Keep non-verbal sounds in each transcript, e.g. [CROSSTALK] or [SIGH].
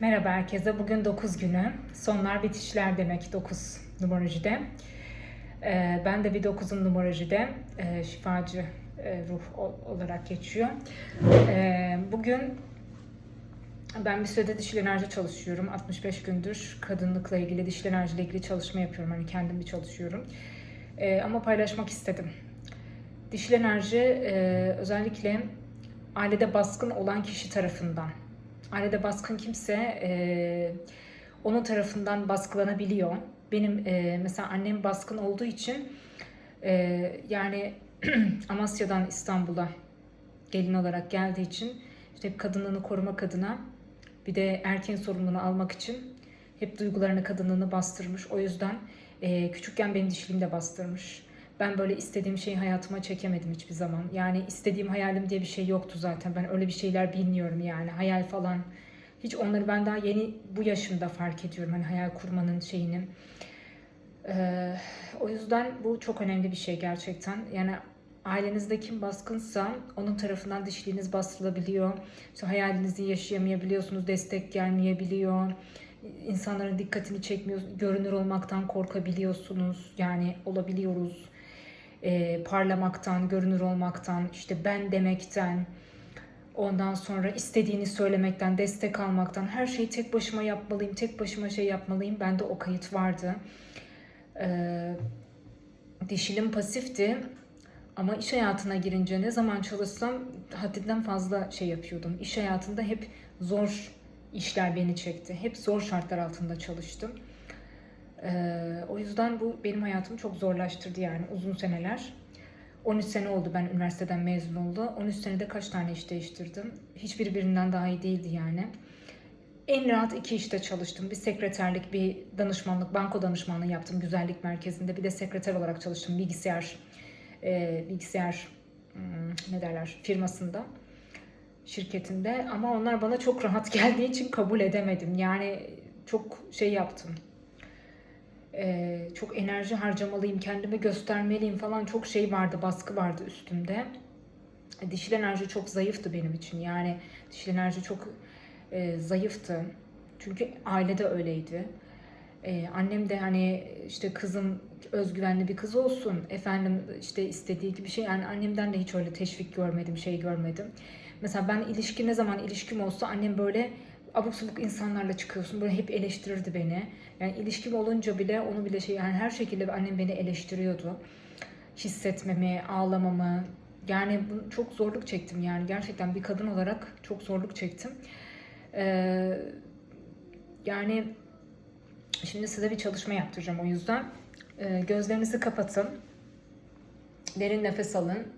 Merhaba herkese. Bugün 9 günü. Sonlar bitişler demek 9 numarolojide. Ee, ben de bir 9. numarolojide e, şifacı e, ruh olarak geçiyor. Ee, bugün ben bir sürede dişil enerji çalışıyorum. 65 gündür kadınlıkla ilgili, dişil enerjiyle ilgili çalışma yapıyorum. Hani kendim bir çalışıyorum. Ee, ama paylaşmak istedim. Dişil enerji e, özellikle ailede baskın olan kişi tarafından ailede baskın kimse e, onun tarafından baskılanabiliyor. Benim e, mesela annem baskın olduğu için e, yani [CLEARS THROAT] Amasya'dan İstanbul'a gelin olarak geldiği için işte hep kadınlığını korumak adına bir de erkeğin sorumluluğunu almak için hep duygularını kadınlığını bastırmış. O yüzden e, küçükken benim dişiliğim de bastırmış. Ben böyle istediğim şeyi hayatıma çekemedim hiçbir zaman. Yani istediğim hayalim diye bir şey yoktu zaten. Ben öyle bir şeyler bilmiyorum yani. Hayal falan. Hiç onları ben daha yeni bu yaşımda fark ediyorum. Hani hayal kurmanın şeyini. Ee, o yüzden bu çok önemli bir şey gerçekten. Yani ailenizde kim baskınsa onun tarafından dişiliğiniz bastırılabiliyor. İşte hayalinizi yaşayamayabiliyorsunuz, destek gelmeyebiliyor. İnsanların dikkatini çekmiyor, görünür olmaktan korkabiliyorsunuz. Yani olabiliyoruz. Ee, parlamaktan, görünür olmaktan, işte ben demekten, ondan sonra istediğini söylemekten, destek almaktan, her şeyi tek başıma yapmalıyım, tek başıma şey yapmalıyım. Bende o kayıt vardı. Ee, dişilim pasifti. Ama iş hayatına girince ne zaman çalışsam haddinden fazla şey yapıyordum. İş hayatında hep zor işler beni çekti. Hep zor şartlar altında çalıştım. Ee, o yüzden bu benim hayatımı çok zorlaştırdı yani uzun seneler. 13 sene oldu ben üniversiteden mezun oldu. 13 senede kaç tane iş değiştirdim. Hiçbiri birbirinden daha iyi değildi yani. En rahat iki işte çalıştım. Bir sekreterlik, bir danışmanlık, banko danışmanlığı yaptım güzellik merkezinde. Bir de sekreter olarak çalıştım bilgisayar e, bilgisayar hmm, ne derler firmasında şirketinde ama onlar bana çok rahat [LAUGHS] geldiği için kabul edemedim. Yani çok şey yaptım. E, çok enerji harcamalıyım, kendimi göstermeliyim falan çok şey vardı, baskı vardı üstümde. Dişil enerji çok zayıftı benim için. Yani dişil enerji çok e, zayıftı. Çünkü ailede öyleydi. Ee, annem de hani işte kızım özgüvenli bir kız olsun. Efendim işte istediği gibi şey. Yani annemden de hiç öyle teşvik görmedim, şey görmedim. Mesela ben ilişki ne zaman ilişkim olsa annem böyle abuk sabuk insanlarla çıkıyorsun. Böyle hep eleştirirdi beni. Yani ilişkim olunca bile onu bile şey yani her şekilde annem beni eleştiriyordu. Hissetmemi, ağlamamı. Yani bu- çok zorluk çektim yani gerçekten bir kadın olarak çok zorluk çektim. Ee, yani Şimdi size bir çalışma yaptıracağım o yüzden. Ee, gözlerinizi kapatın. Derin nefes alın.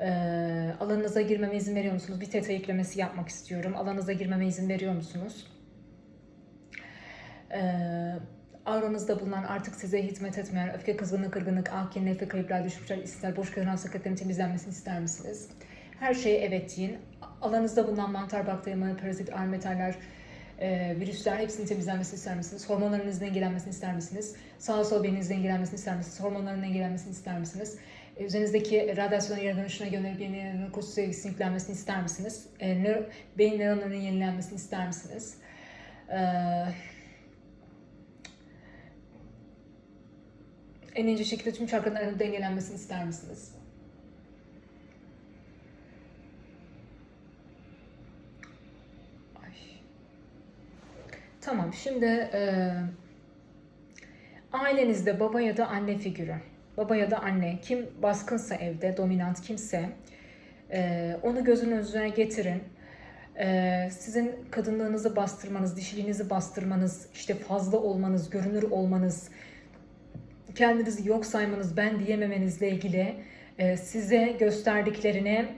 Ee, alanınıza girmeme izin veriyor musunuz? Bir teta yüklemesi yapmak istiyorum. Alanınıza girmeme izin veriyor musunuz? Ee, Auranızda bulunan artık size hizmet etmeyen öfke, kızgınlık, kırgınlık, akin, nefret, kayıplar, düşmüşler, ister, boş kalan sakatların temizlenmesini ister misiniz? Her şeye evet deyin. Alanınızda bulunan mantar, bakteri, parazit, ağır metaller, e, virüsler hepsinin temizlenmesini ister misiniz? Hormonlarınızın dengelenmesini ister misiniz? Sağ sol beyninizin dengelenmesini ister misiniz? Hormonların dengelenmesini ister misiniz? Üzerinizdeki radyasyonun geri dönüşüne gönderip yeni yeni koşu sevgisinin yüklenmesini ister misiniz? E, nöro- beyin nöronlarının yenilenmesini ister misiniz? E, en ince şekilde tüm çakraların dengelenmesini ister misiniz? Ay. Tamam şimdi e, ailenizde baba ya da anne figürü, baba ya da anne kim baskınsa evde, dominant kimse e, onu gözünün önüne getirin. E, sizin kadınlığınızı bastırmanız, dişiliğinizi bastırmanız, işte fazla olmanız, görünür olmanız, kendinizi yok saymanız, ben diyememenizle ilgili e, size gösterdiklerini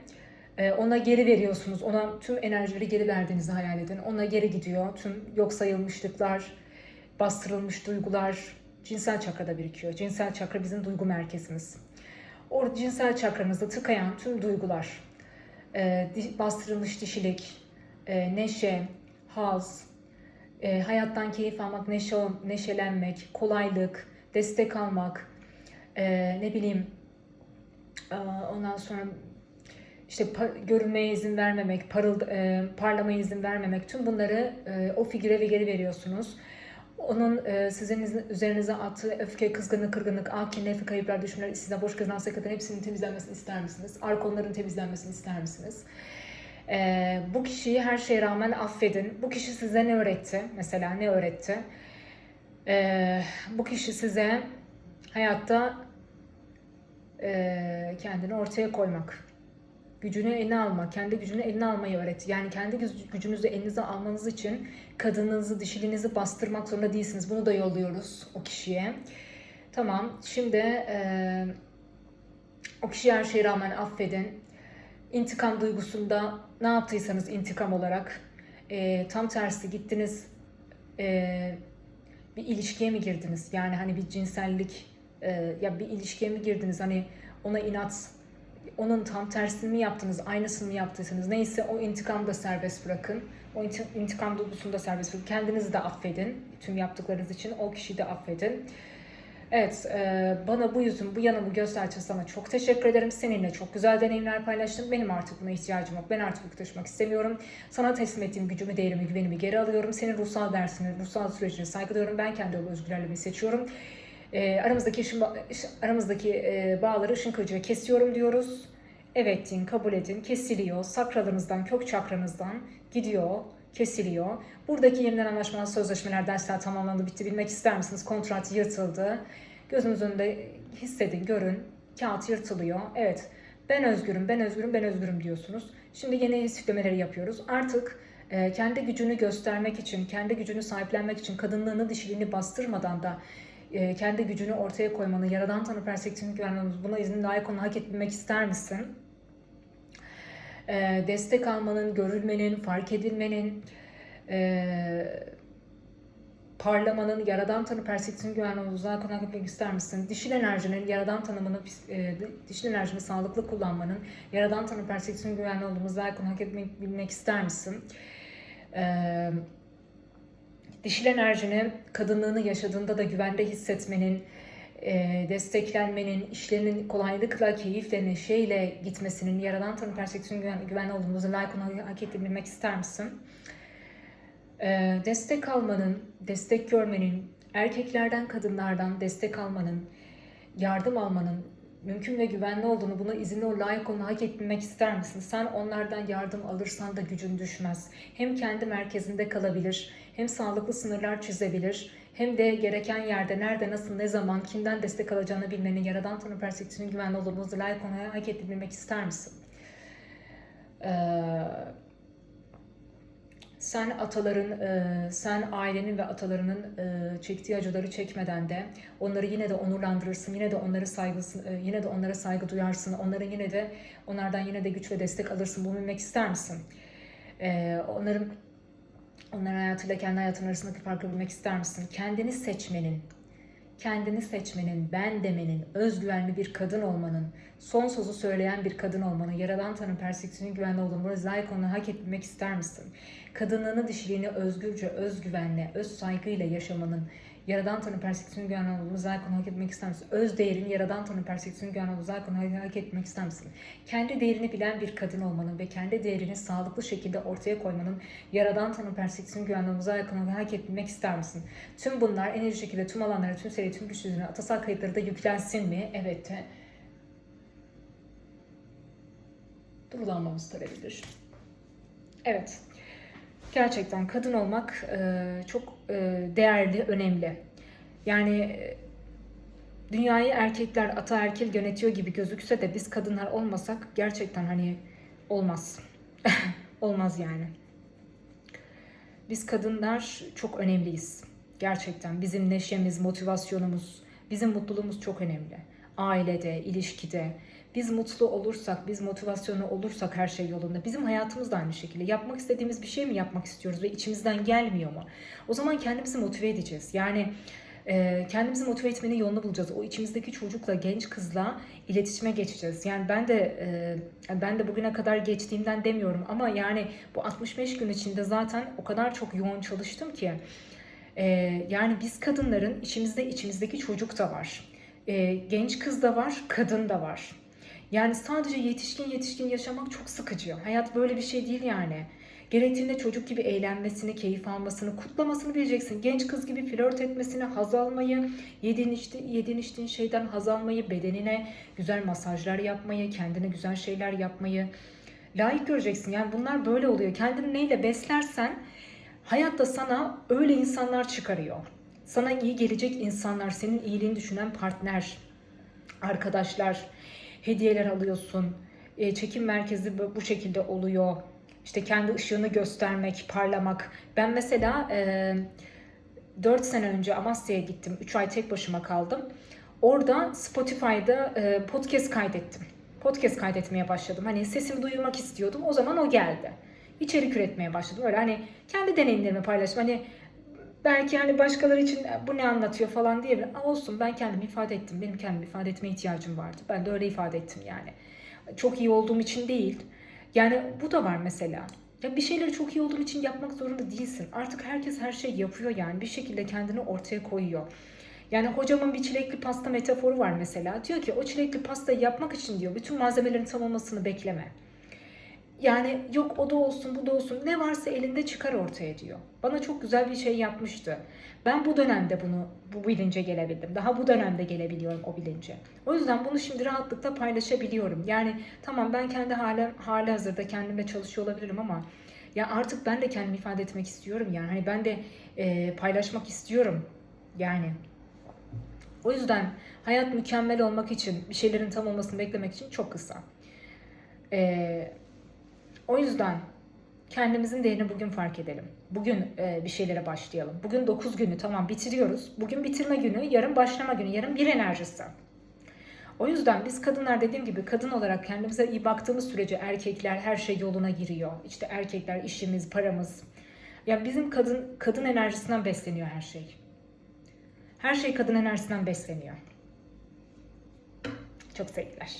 e, ona geri veriyorsunuz. Ona tüm enerjileri geri verdiğinizi hayal edin. Ona geri gidiyor. Tüm yok sayılmışlıklar, bastırılmış duygular cinsel çakrada birikiyor. Cinsel çakra bizim duygu merkezimiz. O cinsel çakranızda tıkayan tüm duygular, e, bastırılmış dişilik, e, neşe, haz, e, hayattan keyif almak, neşe, neşelenmek, kolaylık, destek almak, e, ne bileyim, e, ondan sonra işte görünmeye izin vermemek, parıl, e, parlamaya izin vermemek tüm bunları e, o figüre ve geri veriyorsunuz. Onun e, sizin izin- üzerinize attığı öfke, kızgınlık, kırgınlık, ah, nefret, kayıplar, düşmanlar, size boş kazanan sakatan hepsinin temizlenmesini ister misiniz? Arka onların temizlenmesini ister misiniz? E, bu kişiyi her şeye rağmen affedin. Bu kişi size ne öğretti? Mesela ne öğretti? E, bu kişi size hayatta e, kendini ortaya koymak, gücünü eline almak, kendi gücünü eline almayı öğretti. Yani kendi güc- gücünüzü elinize almanız için kadınınızı, dişiliğinizi bastırmak zorunda değilsiniz. Bunu da yolluyoruz o kişiye. Tamam, şimdi e, o kişiyi her şeye rağmen affedin. İntikam duygusunda ne yaptıysanız intikam olarak e, tam tersi gittiniz e, bir ilişkiye mi girdiniz? Yani hani bir cinsellik e, ya bir ilişkiye mi girdiniz? Hani ona inat onun tam tersini mi yaptınız? Aynısını mı yaptıysanız neyse o intikamı da serbest bırakın. O inti- intikam duygusunu da serbest bırakın. Kendinizi de affedin. Tüm yaptıklarınız için o kişiyi de affedin. Evet, e, bana bu yüzün, bu yanımı gösterdiğin sana çok teşekkür ederim. Seninle çok güzel deneyimler paylaştım. Benim artık buna ihtiyacım yok. Ben artık bu taşımak istemiyorum. Sana teslim ettiğim gücümü, değerimi, güvenimi geri alıyorum. Senin ruhsal dersini, ruhsal sürecine saygı duyuyorum. Ben kendi özgürlüğümü seçiyorum. E, aramızdaki ış- aramızdaki e, bağları ışın kılıcıyla kesiyorum diyoruz. Evet deyin, kabul edin. Kesiliyor. Sakralınızdan, kök çakranızdan gidiyor, kesiliyor. Buradaki yeniden anlaşmalar, sözleşmeler, dersler tamamlandı, bitti bilmek ister misiniz? Kontrat yırtıldı. Gözünüz önünde hissedin, görün. Kağıt yırtılıyor. Evet, ben özgürüm, ben özgürüm, ben özgürüm diyorsunuz. Şimdi yeni süslemeleri yapıyoruz. Artık e, kendi gücünü göstermek için, kendi gücünü sahiplenmek için kadınlığını, dişiliğini bastırmadan da e, kendi gücünü ortaya koymanı, yaradan tanı perspektifini güvenmemiz, buna izin layık olmanı hak etmek ister misin? E, destek almanın, görülmenin, fark edilmenin, e, parlamanın, yaradan tanı perspektifini güvenmemiz, uzak konak etmek ister misin? Dişil enerjinin, yaradan tanımını, e, dişil enerjini sağlıklı kullanmanın, yaradan tanı perspektifini güvenli olduğumuz layık hak etmek bilmek ister misin? Eee dişil enerjini kadınlığını yaşadığında da güvende hissetmenin, e, desteklenmenin, işlerinin kolaylıkla, keyifle, neşeyle gitmesinin, yaradan tanı perspektifinin güven, güvenli olduğumuzu layık ona hak ettiğini bilmek ister misin? E, destek almanın, destek görmenin, erkeklerden, kadınlardan destek almanın, yardım almanın mümkün ve güvenli olduğunu, buna izinli ol, layık olma, hak etmek ister misin? Sen onlardan yardım alırsan da gücün düşmez. Hem kendi merkezinde kalabilir, hem sağlıklı sınırlar çizebilir, hem de gereken yerde, nerede, nasıl, ne zaman, kimden destek alacağını bilmenin, yaradan tanı perspektifinin güvenli olduğumuzu layık olmaya hak ettiğini bilmek ister misin? Ee, sen ataların, e, sen ailenin ve atalarının e, çektiği acıları çekmeden de onları yine de onurlandırırsın, yine de onları saygısın, e, yine de onlara saygı duyarsın, onların yine de onlardan yine de güç ve destek alırsın. Bunu bilmek ister misin? Onların onların hayatıyla kendi hayatın arasındaki farkı bilmek ister misin? Kendini seçmenin, kendini seçmenin, ben demenin, özgüvenli bir kadın olmanın, son sözü söyleyen bir kadın olmanın, yaradan tanım perspektifinin güvenli olduğunu, layık olmanı hak etmek ister misin? Kadınlığını, dişiliğini özgürce, özgüvenle, öz saygıyla yaşamanın, yaradan tanım perspektifinin güvenli olduğunu olmanı hak etmek ister misin? Öz değerini, yaradan tanım perspektifinin güvenli olduğunu olmanı hak etmek ister misin? Kendi değerini bilen bir kadın olmanın ve kendi değerini sağlıklı şekilde ortaya koymanın, yaradan tanım perspektifinin güvenli olduğunu olmanı hak etmek ister misin? Tüm bunlar en iyi şekilde tüm alanlara, tüm seri, tüm güç atasal kayıtları da yüklensin mi? Evet. Durulanmamız tabidir. Evet. Gerçekten kadın olmak e, çok e, değerli, önemli. Yani e, dünyayı erkekler, ataerkil yönetiyor gibi gözükse de biz kadınlar olmasak gerçekten hani olmaz. [LAUGHS] olmaz yani. Biz kadınlar çok önemliyiz. Gerçekten bizim neşemiz, motivasyonumuz, bizim mutluluğumuz çok önemli. Ailede, ilişkide. Biz mutlu olursak, biz motivasyonu olursak her şey yolunda. Bizim hayatımız da aynı şekilde. Yapmak istediğimiz bir şey mi yapmak istiyoruz ve içimizden gelmiyor mu? O zaman kendimizi motive edeceğiz. Yani e, kendimizi motive etmenin yolunu bulacağız. O içimizdeki çocukla, genç kızla iletişime geçeceğiz. Yani ben de e, ben de bugüne kadar geçtiğimden demiyorum ama yani bu 65 gün içinde zaten o kadar çok yoğun çalıştım ki e, yani biz kadınların içimizde içimizdeki çocuk da var. Genç kız da var, kadın da var. Yani sadece yetişkin yetişkin yaşamak çok sıkıcı. Hayat böyle bir şey değil yani. Gerektiğinde çocuk gibi eğlenmesini, keyif almasını, kutlamasını bileceksin. Genç kız gibi flört etmesini, haz almayı, yediğin, içti, yediğin içtiğin şeyden haz almayı, bedenine güzel masajlar yapmayı, kendine güzel şeyler yapmayı layık göreceksin. Yani bunlar böyle oluyor. Kendini neyle beslersen hayatta sana öyle insanlar çıkarıyor. Sana iyi gelecek insanlar, senin iyiliğini düşünen partner, arkadaşlar, hediyeler alıyorsun. E, çekim merkezi bu şekilde oluyor. İşte kendi ışığını göstermek, parlamak. Ben mesela e, 4 sene önce Amasya'ya gittim. 3 ay tek başıma kaldım. Orada Spotify'da e, podcast kaydettim. Podcast kaydetmeye başladım. Hani sesimi duyurmak istiyordum. O zaman o geldi. İçerik üretmeye başladım. Öyle hani kendi deneyimlerimi paylaştım. Hani belki hani başkaları için "E, bu ne anlatıyor falan diyebilir. Aa, olsun ben kendimi ifade ettim. Benim kendimi ifade etmeye ihtiyacım vardı. Ben de öyle ifade ettim yani. Çok iyi olduğum için değil. Yani bu da var mesela. Ya bir şeyleri çok iyi olduğun için yapmak zorunda değilsin. Artık herkes her şeyi yapıyor yani. Bir şekilde kendini ortaya koyuyor. Yani hocamın bir çilekli pasta metaforu var mesela. Diyor ki o çilekli pastayı yapmak için diyor bütün malzemelerin tam olmasını bekleme. Yani yok o da olsun bu da olsun ne varsa elinde çıkar ortaya diyor. Bana çok güzel bir şey yapmıştı. Ben bu dönemde bunu bu bilince gelebildim. Daha bu dönemde gelebiliyorum o bilince. O yüzden bunu şimdi rahatlıkla paylaşabiliyorum. Yani tamam ben kendi hali, hali hazırda kendimle çalışıyor olabilirim ama ya artık ben de kendimi ifade etmek istiyorum yani. Hani ben de e, paylaşmak istiyorum. Yani o yüzden hayat mükemmel olmak için, bir şeylerin tam olmasını beklemek için çok kısa. Ee, o yüzden kendimizin değerini bugün fark edelim. Bugün e, bir şeylere başlayalım. Bugün 9 günü tamam bitiriyoruz. Bugün bitirme günü, yarın başlama günü, yarın bir enerjisi. O yüzden biz kadınlar dediğim gibi kadın olarak kendimize iyi baktığımız sürece erkekler her şey yoluna giriyor. İşte erkekler işimiz, paramız. Ya bizim kadın kadın enerjisinden besleniyor her şey. Her şey kadın enerjisinden besleniyor. Çok sevgiler.